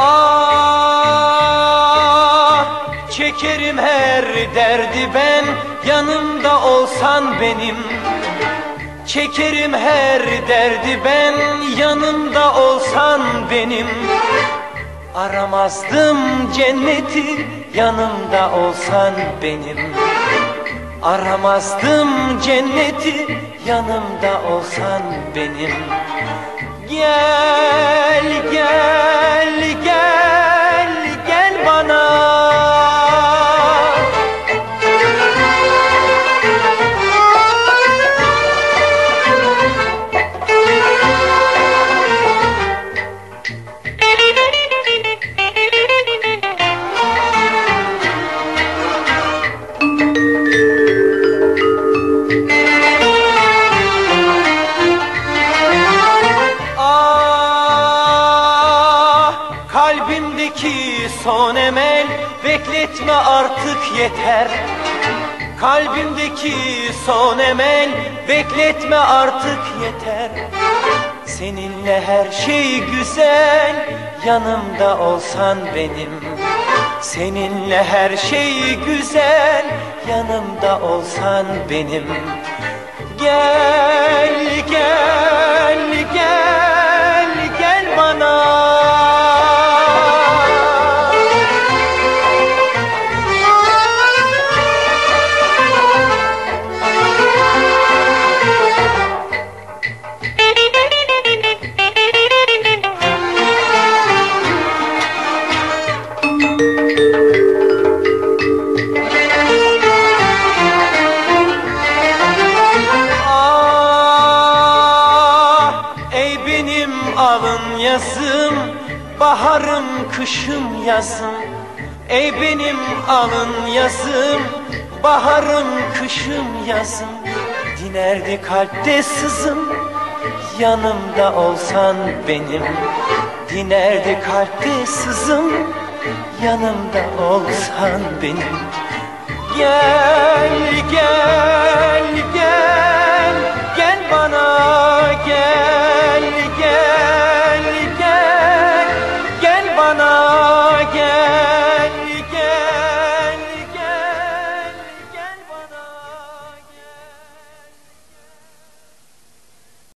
Ah, çekerim her derdi ben Yanımda olsan benim. Çekerim her derdi ben Yanımda olsan benim. Aramazdım cenneti Yanımda olsan benim. Aramazdım cenneti Yanımda olsan benim. Gel kalbimdeki son emel bekletme artık yeter. Kalbimdeki son emel bekletme artık yeter. Seninle her şey güzel yanımda olsan benim. Seninle her şey güzel yanımda olsan benim. Gel gel alın yazım Baharım kışım yazım. Ey benim alın yazım Baharım kışım yazım. Dinerdi kalpte sızım Yanımda olsan benim. Dinerdi kalpte sızım Yanımda olsan benim. Gel